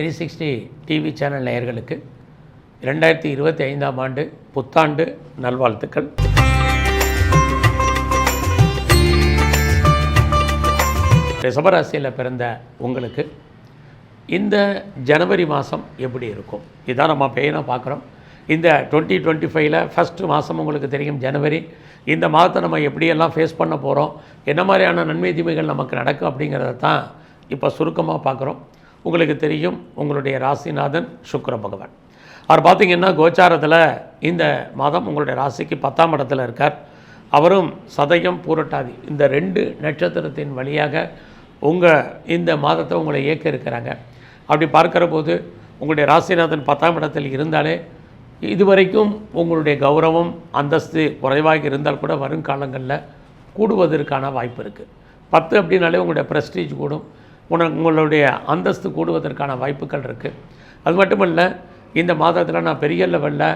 Three sixty TV channel நேயர்களுக்கு இரண்டாயிரத்தி இருபத்தி ஐந்தாம் ஆண்டு புத்தாண்டு நல்வாழ்த்துக்கள். ரிஷபராசியில் பிறந்த உங்களுக்கு இந்த ஜனவரி மாதம் எப்படி இருக்கும்? இதான் நம்ம பெயினாக பார்க்குறோம். இந்த டுவெண்ட்டி டுவெண்ட்டி ஃபைவ்ல ஃபஸ்ட்டு மாதம் உங்களுக்கு தெரியும் ஜனவரி. இந்த மாதத்தை நம்ம எப்படியெல்லாம் ஃபேஸ் பண்ண போகிறோம் என்ன மாதிரியான நன்மை தீமைகள் நமக்கு நடக்கும் அப்படிங்கிறத தான் இப்போ சுருக்கமாக பார்க்குறோம். உங்களுக்கு தெரியும் உங்களுடைய ராசிநாதன் சுக்கர பகவான். அவர் பார்த்தீங்கன்னா கோச்சாரத்தில் இந்த மாதம் உங்களுடைய ராசிக்கு பத்தாம் இடத்துல இருக்கார். அவரும் சதயம் பூரட்டாதி. இந்த ரெண்டு நட்சத்திரத்தின் வழியாக உங்கள் இந்த மாதத்தை உங்களை இயக்க இருக்கிறாங்க. அப்படி பார்க்குற போது உங்களுடைய ராசிநாதன் பத்தாம் இடத்தில் இருந்தாலே இதுவரைக்கும் உங்களுடைய கௌரவம் அந்தஸ்து குறைவாக இருந்தால் கூட வருங்காலங்களில் கூடுவதற்கான வாய்ப்பு இருக்குது பத்து அப்படின்னாலே உங்களுடைய ப்ரெஸ்டீஜ் கூடும். உன- உங்களுடைய அந்தஸ்து கூடுவதற்கான வாய்ப்புகள் இருக்குது அது மட்டும் இல்லை இந்த மாதத்தில் நான் பெரிய லெவலில்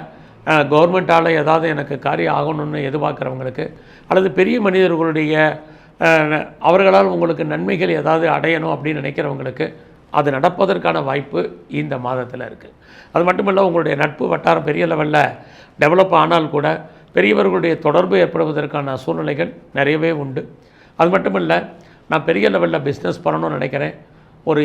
கவர்மெண்ட்டால் ஏதாவது எனக்கு காரியம் ஆகணும்னு எதிர்பார்க்குறவங்களுக்கு அல்லது பெரிய மனிதர்களுடைய அவர்களால் உங்களுக்கு நன்மைகள் ஏதாவது அடையணும் அப்படின்னு நினைக்கிறவங்களுக்கு அது நடப்பதற்கான வாய்ப்பு இந்த மாதத்தில் இருக்குது அது மட்டுமல்ல உங்களுடைய நட்பு வட்டாரம் பெரிய லெவலில் டெவலப் ஆனால் கூட பெரியவர்களுடைய தொடர்பு ஏற்படுவதற்கான சூழ்நிலைகள் நிறையவே உண்டு. அது மட்டும் இல்லை நான் பெரிய லெவலில் பிஸ்னஸ் பண்ணணும்னு நினைக்கிறேன். ஒரு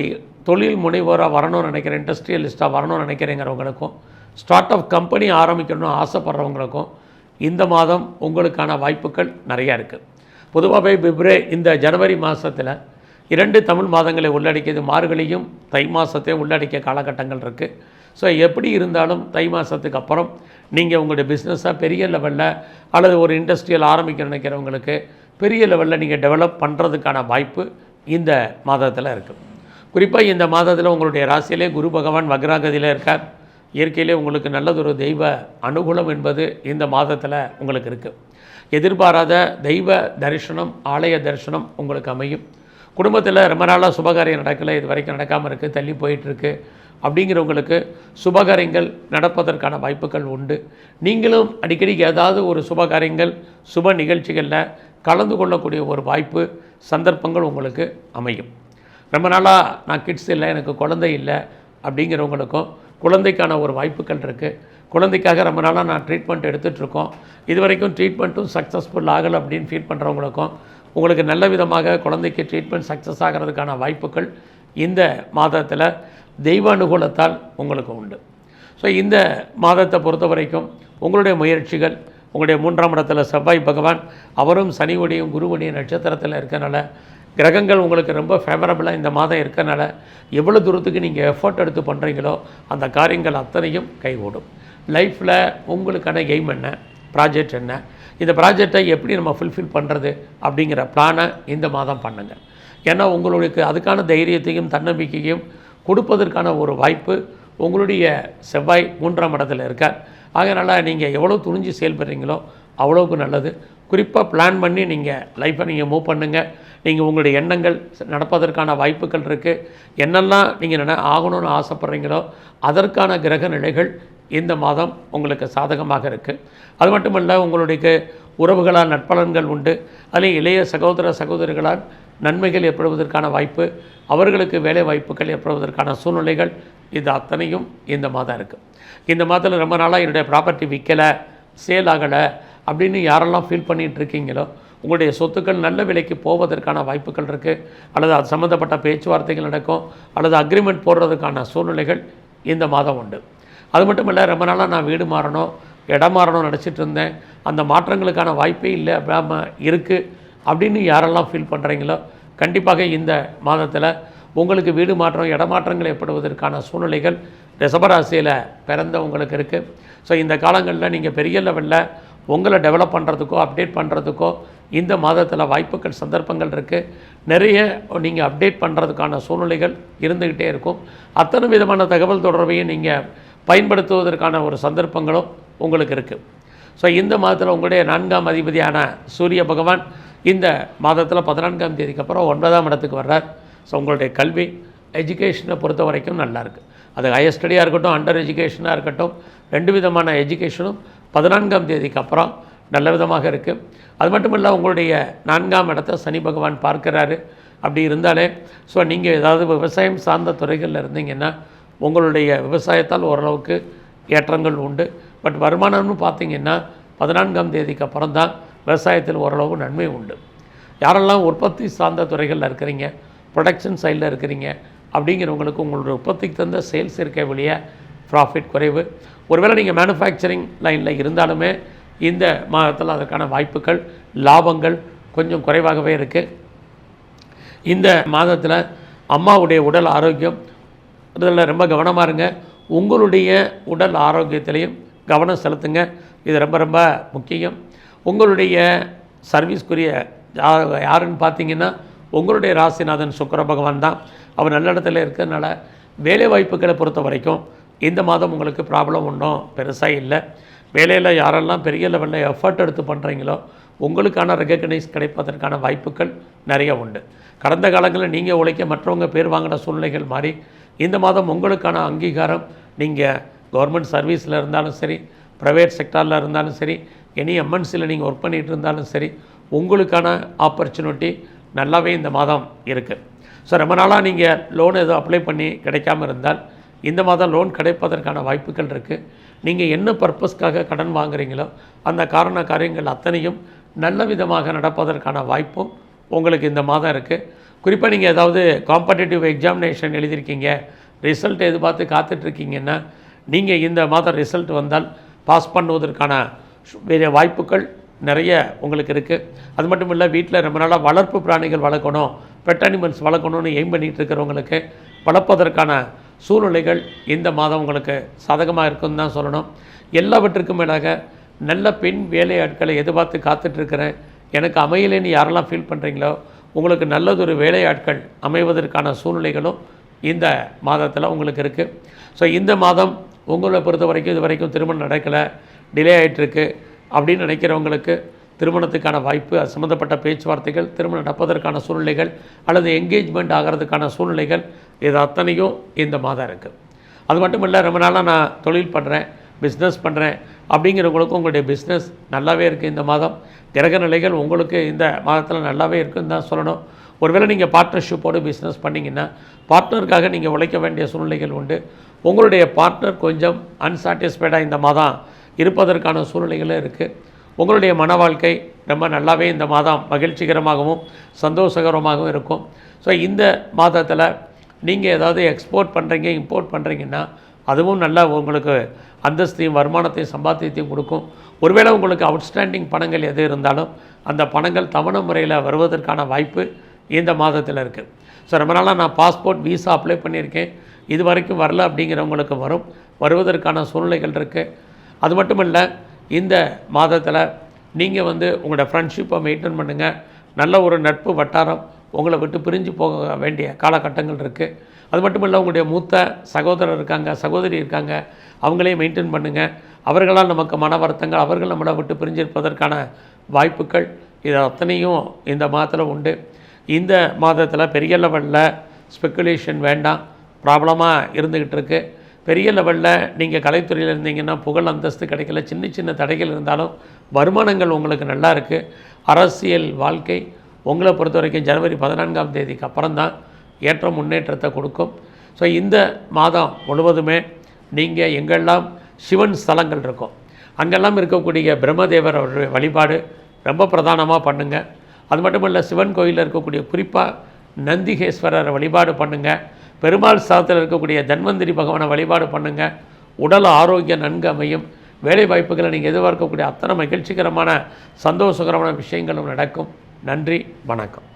தொழில் முனைவோராக வரணும்னு நினைக்கிறேன். இண்டஸ்ட்ரியலிஸ்ட்டாக வரணும்னு நினைக்கிறேங்கிறவங்களுக்கும் ஸ்டார்ட் அப் கம்பெனி ஆரம்பிக்கணும்னு ஆசைப்படுறவங்களுக்கும் இந்த மாதம் உங்களுக்கான வாய்ப்புகள் நிறையா இருக்குது பொதுவாகவே பிப்ரே இந்த ஜனவரி மாதத்தில் இரண்டு தமிழ் மாதங்களை உள்ளடக்கியது மார்கழியும் தை மாதத்தையும் உள்ளடக்கிய காலகட்டங்கள் இருக்குது ஸோ எப்படி இருந்தாலும் தை மாதத்துக்கு அப்புறம் நீங்கள் உங்களுடைய பிஸ்னஸாக பெரிய லெவலில் அல்லது ஒரு இண்டஸ்ட்ரியல் ஆரம்பிக்க நினைக்கிறவங்களுக்கு பெரிய லெவலில் நீங்கள் டெவலப் பண்ணுறதுக்கான வாய்ப்பு இந்த மாதத்தில் இருக்குது குறிப்பாக இந்த மாதத்தில் உங்களுடைய ராசியிலே குரு பகவான் வக்ராகதியில் இருக்கார். இயற்கையிலே உங்களுக்கு நல்லதொரு தெய்வ அனுகூலம் என்பது இந்த மாதத்தில் உங்களுக்கு இருக்குது எதிர்பாராத தெய்வ தரிசனம் ஆலய தரிசனம் உங்களுக்கு அமையும். குடும்பத்தில் ரொம்ப நாளாக சுபகாரியம் நடக்கலை இது வரைக்கும் நடக்காமல் இருக்குது தள்ளி போயிட்டுருக்கு அப்படிங்கிறவங்களுக்கு சுபகாரியங்கள் நடப்பதற்கான வாய்ப்புகள் உண்டு. நீங்களும் அடிக்கடி ஏதாவது ஒரு சுபகாரியங்கள் சுப நிகழ்ச்சிகளில் கலந்து கொள்ளக்கூடிய ஒரு வாய்ப்பு சந்தர்ப்பங்கள் உங்களுக்கு அமையும். ரொம்ப நாளாக நான் கிட்ஸ் இல்லை எனக்கு குழந்தை இல்லை அப்படிங்கிறவங்களுக்கும் குழந்தைக்கான ஒரு வாய்ப்புகள் இருக்குது குழந்தைக்காக ரொம்ப நாளாக நான் ட்ரீட்மெண்ட் எடுத்துகிட்ருக்கோம் இது வரைக்கும் ட்ரீட்மெண்ட்டும் சக்ஸஸ்ஃபுல் ஆகலை அப்படின்னு ஃபீல் பண்ணுறவங்களுக்கும் உங்களுக்கு நல்ல விதமாக குழந்தைக்கு ட்ரீட்மெண்ட் சக்ஸஸ் ஆகிறதுக்கான வாய்ப்புகள் இந்த மாதத்தில் தெய்வ அனுகூலத்தால் உங்களுக்கு உண்டு. ஸோ இந்த மாதத்தை பொறுத்த வரைக்கும் உங்களுடைய முயற்சிகள் உங்களுடைய மூன்றாம் இடத்துல செவ்வாய் பகவான் அவரும் சனியுடையும் குருவுடைய நட்சத்திரத்தில் இருக்கனால கிரகங்கள் உங்களுக்கு ரொம்ப ஃபேவரபுளாக இந்த மாதம் இருக்கனால எவ்வளோ தூரத்துக்கு நீங்கள் எஃபோர்ட் எடுத்து பண்ணுறீங்களோ அந்த காரியங்கள் அத்தனையும் கைகூடும். லைஃப்பில் உங்களுக்கான எய்ம் என்ன? ப்ராஜெக்ட் என்ன? இந்த ப்ராஜெக்டை எப்படி நம்ம ஃபுல்ஃபில் பண்ணுறது அப்படிங்கிற பிளானை இந்த மாதம் பண்ணுங்கள் ஏன்னா உங்களுக்கு அதுக்கான தைரியத்தையும் தன்னம்பிக்கையும் கொடுப்பதற்கான ஒரு வாய்ப்பு உங்களுடைய செவ்வாய் மூன்றாம் இடத்துல இருக்கார். அதனால் நீங்கள் எவ்வளோ துணிஞ்சு செயல்படுறீங்களோ அவ்வளோக்கு நல்லது. குறிப்பாக பிளான் பண்ணி நீங்கள் லைஃப்பை நீங்கள் மூவ் பண்ணுங்கள் நீங்கள் உங்களுடைய எண்ணங்கள் நடப்பதற்கான வாய்ப்புகள் இருக்குது என்னெல்லாம் நீங்கள் நினை ஆகணும்னு ஆசைப்பட்றீங்களோ அதற்கான கிரக நிலைகள் இந்த மாதம் உங்களுக்கு சாதகமாக இருக்குது அது மட்டுமல்ல உங்களுடைய உறவுகளால் நட்பலன்கள் உண்டு. அதில் இளைய சகோதர சகோதரிகளால் நன்மைகள் ஏற்படுவதற்கான வாய்ப்பு அவர்களுக்கு வேலை வாய்ப்புகள் ஏற்படுவதற்கான சூழ்நிலைகள் இது அத்தனையும் இந்த மாதம் இருக்குது இந்த மாதத்தில் ரொம்ப நாளாக என்னுடைய ப்ராப்பர்ட்டி விற்கலை சேல் ஆகலை அப்படின்னு யாரெல்லாம் ஃபீல் பண்ணிகிட்டு இருக்கீங்களோ உங்களுடைய சொத்துக்கள் நல்ல விலைக்கு போவதற்கான வாய்ப்புகள் இருக்குது அல்லது அது சம்மந்தப்பட்ட பேச்சுவார்த்தைகள் நடக்கும் அல்லது அக்ரிமெண்ட் போடுறதுக்கான சூழ்நிலைகள் இந்த மாதம் உண்டு. அது மட்டும் இல்லை ரொம்ப நாளாக நான் வீடு மாறணும் இடம் மாறணும் நினச்சிட்டு இருந்தேன். அந்த மாற்றங்களுக்கான வாய்ப்பே இல்லை அப்படியாம இருக்குது அப்படின்னு யாரெல்லாம் ஃபீல் பண்ணுறீங்களோ கண்டிப்பாக இந்த மாதத்தில் உங்களுக்கு வீடு மாற்றம் இடமாற்றங்கள் ஏற்படுவதற்கான சூழ்நிலைகள் ரிசபராசியில் பிறந்த உங்களுக்கு இருக்குது ஸோ இந்த காலங்களில் நீங்கள் பெரிய லெவலில் உங்களை டெவலப் பண்ணுறதுக்கோ அப்டேட் பண்ணுறதுக்கோ இந்த மாதத்தில் வாய்ப்புகள் சந்தர்ப்பங்கள் இருக்குது நிறைய நீங்கள் அப்டேட் பண்ணுறதுக்கான சூழ்நிலைகள் இருந்துக்கிட்டே இருக்கும். அத்தனை விதமான தகவல் தொடர்பையும் நீங்கள் பயன்படுத்துவதற்கான ஒரு சந்தர்ப்பங்களும் உங்களுக்கு இருக்குது ஸோ இந்த மாதத்தில் உங்களுடைய நான்காம் அதிபதியான சூரிய பகவான் இந்த மாதத்தில் பதினான்காம் தேதிக்கு அப்புறம் ஒன்பதாம் இடத்துக்கு வர்றார். ஸோ உங்களுடைய கல்வி எஜுகேஷனை பொறுத்த வரைக்கும் நல்லாயிருக்கு அது ஹையர் ஸ்டடியாக இருக்கட்டும் அண்டர் எஜுகேஷனாக இருக்கட்டும் ரெண்டு விதமான எஜுகேஷனும் பதினான்காம் தேதிக்கு அப்புறம் நல்ல விதமாக இருக்குது அது மட்டும் இல்லை உங்களுடைய நான்காம் இடத்த சனி பகவான் பார்க்குறாரு. அப்படி இருந்தாலே ஸோ நீங்கள் ஏதாவது விவசாயம் சார்ந்த துறைகளில் இருந்தீங்கன்னா உங்களுடைய விவசாயத்தால் ஓரளவுக்கு ஏற்றங்கள் உண்டு. பட் வருமானம்னு பார்த்தீங்கன்னா பதினான்காம் தேதிக்கு அப்புறம் தான் விவசாயத்தில் ஓரளவு நன்மை உண்டு. யாரெல்லாம் உற்பத்தி சார்ந்த துறைகளில் இருக்கிறீங்க ப்ரொடக்ஷன் சைடில் இருக்கிறீங்க அப்படிங்கிறவங்களுக்கு உங்களுடைய உற்பத்திக்கு தந்த சேல்ஸ் இருக்க வெளியே ப்ராஃபிட் குறைவு. ஒருவேளை நீங்கள் மேனுஃபேக்சரிங் லைனில் இருந்தாலுமே இந்த மாதத்தில் அதற்கான வாய்ப்புகள் லாபங்கள் கொஞ்சம் குறைவாகவே இருக்குது இந்த மாதத்தில் அம்மாவுடைய உடல் ஆரோக்கியம் இதில் ரொம்ப கவனமாக இருங்க. உங்களுடைய உடல் ஆரோக்கியத்திலையும் கவனம் செலுத்துங்க. இது ரொம்ப ரொம்ப முக்கியம். உங்களுடைய சர்வீஸ்க்குரிய யா- யாருன்னு பார்த்தீங்கன்னா உங்களுடைய ராசிநாதன் சுக்கிர பகவான் தான். அவர் நல்ல இடத்துல இருக்கிறதுனால வேலை வாய்ப்புகளை பொறுத்த வரைக்கும் இந்த மாதம் உங்களுக்கு ப்ராப்ளம் ஒன்றும் பெருசாக இல்லை. வேலையில் யாரெல்லாம் பெரிய லெவலில் எஃபர்ட் எடுத்து பண்ணுறீங்களோ உங்களுக்கான ரெகக்னைஸ் கிடைப்பதற்கான வாய்ப்புகள் நிறைய உண்டு. கடந்த காலங்களில் நீங்கள் உழைக்க மற்றவங்க பேர் வாங்கின சூழ்நிலைகள் மாறி இந்த மாதம் உங்களுக்கான அங்கீகாரம் நீங்கள் கவர்மெண்ட் சர்வீஸில் இருந்தாலும் சரி ப்ரைவேட் செக்டாரில் இருந்தாலும் சரி எனி எம்என்சியில் நீங்கள் ஒர்க் பண்ணிகிட்டு இருந்தாலும் சரி உங்களுக்கான ஆப்பர்ச்சுனிட்டி நல்லாவே இந்த மாதம் இருக்குது ஸோ ரொம்ப நாளாக நீங்கள் லோன் எதுவும் அப்ளை பண்ணி கிடைக்காம இருந்தால் இந்த மாதம் லோன் கிடைப்பதற்கான வாய்ப்புகள் இருக்குது நீங்கள் என்ன பர்பஸ்க்காக கடன் வாங்குறீங்களோ அந்த காரண காரியங்கள் அத்தனையும் நல்ல விதமாக நடப்பதற்கான வாய்ப்பும் உங்களுக்கு இந்த மாதம் இருக்குது குறிப்பாக நீங்கள் ஏதாவது காம்படிட்டிவ் எக்ஸாமினேஷன் எழுதியிருக்கீங்க ரிசல்ட் எதிர்பார்த்து காத்துட்ருக்கீங்கன்னா நீங்கள் இந்த மாதம் ரிசல்ட் வந்தால் பாஸ் பண்ணுவதற்கான வாய்ப்புகள் நிறைய உங்களுக்கு இருக்குது அது மட்டும் இல்லை வீட்டில் ரொம்ப நாளாக வளர்ப்பு பிராணிகள் வளர்க்கணும் பெட் அனிமல்ஸ் வளர்க்கணும்னு எய்ம் பண்ணிகிட்டு இருக்கிறவங்களுக்கு வளர்ப்பதற்கான சூழ்நிலைகள் இந்த மாதம் உங்களுக்கு சாதகமாக இருக்குன்னு தான் சொல்லணும். எல்லாவற்றுக்கும் மேலாக நல்ல பெண் வேலையாட்களை எதிர்பார்த்து காத்துட்ருக்கிறேன் எனக்கு அமையலைன்னு யாரெல்லாம் ஃபீல் பண்ணுறீங்களோ உங்களுக்கு நல்லதொரு வேலையாட்கள் அமைவதற்கான சூழ்நிலைகளும் இந்த மாதத்தில் உங்களுக்கு இருக்குது ஸோ இந்த மாதம் உங்களை பொறுத்த வரைக்கும் இது வரைக்கும் திருமணம் நடக்கலை. டிலே ஆகிட்டுருக்கு அப்படின்னு நினைக்கிறவங்களுக்கு திருமணத்துக்கான வாய்ப்பு அது சம்மந்தப்பட்ட பேச்சுவார்த்தைகள் திருமணம் நடப்பதற்கான சூழ்நிலைகள் அல்லது என்கேஜ்மெண்ட் ஆகிறதுக்கான சூழ்நிலைகள் இது அத்தனையும் இந்த மாதம் இருக்குது அது மட்டும் இல்லை ரொம்ப நாளாக நான் தொழில் பண்ணுறேன் பிஸ்னஸ் பண்ணுறேன் அப்படிங்கிறவங்களுக்கும் உங்களுடைய பிஸ்னஸ் நல்லாவே இருக்குது இந்த மாதம். கிரக நிலைகள் உங்களுக்கு இந்த மாதத்தில் நல்லாவே இருக்குன்னு தான் சொல்லணும். ஒருவேளை நீங்கள் பார்ட்னர்ஷிப்போடு பிஸ்னஸ் பண்ணிங்கன்னா பார்ட்னருக்காக நீங்கள் உழைக்க வேண்டிய சூழ்நிலைகள் உண்டு. உங்களுடைய பார்ட்னர் கொஞ்சம் அன்சாட்டிஸ்ஃபைடாக இந்த மாதம் இருப்பதற்கான சூழ்நிலைகளும் இருக்குது உங்களுடைய மன வாழ்க்கை ரொம்ப நல்லாவே இந்த மாதம் மகிழ்ச்சிகரமாகவும் சந்தோஷகரமாகவும் இருக்கும். ஸோ இந்த மாதத்தில் நீங்கள் ஏதாவது எக்ஸ்போர்ட் பண்ணுறீங்க இம்போர்ட் பண்ணுறீங்கன்னா அதுவும் நல்லா உங்களுக்கு அந்தஸ்தையும் வருமானத்தையும் சம்பாத்தியத்தையும் கொடுக்கும். ஒருவேளை உங்களுக்கு அவுட்ஸ்டாண்டிங் பணங்கள் எது இருந்தாலும் அந்த பணங்கள் தவணை முறையில் வருவதற்கான வாய்ப்பு இந்த மாதத்தில் இருக்குது ஸோ ரொம்ப நாளாக நான் பாஸ்போர்ட் விசா அப்ளை பண்ணியிருக்கேன். இது வரைக்கும் வரல அப்படிங்கிறவங்களுக்கு வரும். வருவதற்கான சூழ்நிலைகள் இருக்குது அது மட்டும் இல்லை இந்த மாதத்தில் நீங்கள் வந்து உங்களோட ஃப்ரெண்ட்ஷிப்பை மெயின்டைன் பண்ணுங்கள் நல்ல ஒரு நட்பு வட்டாரம் உங்களை விட்டு பிரிஞ்சு போக வேண்டிய காலகட்டங்கள் இருக்குது அது மட்டும் இல்லை உங்களுடைய மூத்த சகோதரர் இருக்காங்க சகோதரி இருக்காங்க அவங்களையும் மெயின்டைன் பண்ணுங்கள் அவர்களால் நமக்கு மன வருத்தங்கள் அவர்கள் நம்மளை விட்டு பிரிஞ்சிருப்பதற்கான வாய்ப்புகள் இது அத்தனையும் இந்த மாதத்தில் உண்டு. இந்த மாதத்தில் பெரிய லெவலில் ஸ்பெக்குலேஷன் வேண்டாம் ப்ராப்ளமாக இருந்துக்கிட்டு இருக்குது பெரிய லெவலில் நீங்கள் கலைத்துறையில் இருந்தீங்கன்னா புகழ் அந்தஸ்து கிடைக்கல. சின்ன சின்ன தடைகள் இருந்தாலும் வருமானங்கள் உங்களுக்கு நல்லா இருக்குது அரசியல் வாழ்க்கை உங்களை பொறுத்த வரைக்கும் ஜனவரி பதினான்காம் தேதிக்கு அப்புறம் தான் ஏற்ற முன்னேற்றத்தை கொடுக்கும். ஸோ இந்த மாதம் முழுவதுமே நீங்கள் எங்கெல்லாம் சிவன் ஸ்தலங்கள் இருக்கும் அங்கெல்லாம் இருக்கக்கூடிய பிரம்மதேவர் அவருடைய வழிபாடு ரொம்ப பிரதானமாக பண்ணுங்கள் அது மட்டும் இல்லை சிவன் கோயிலில் இருக்கக்கூடிய குறிப்பாக நந்திகேஸ்வரர் வழிபாடு பண்ணுங்கள் பெருமாள் ஸ்தலத்தில் இருக்கக்கூடிய தன்வந்திரி பகவானை வழிபாடு பண்ணுங்கள் உடல் ஆரோக்கியம் நன்கு அமையும். வேலை வாய்ப்புகளை நீங்கள் எதிர்பார்க்கக்கூடிய அத்தனை மகிழ்ச்சிகரமான சந்தோஷகரமான விஷயங்களும் நடக்கும். நன்றி வணக்கம்.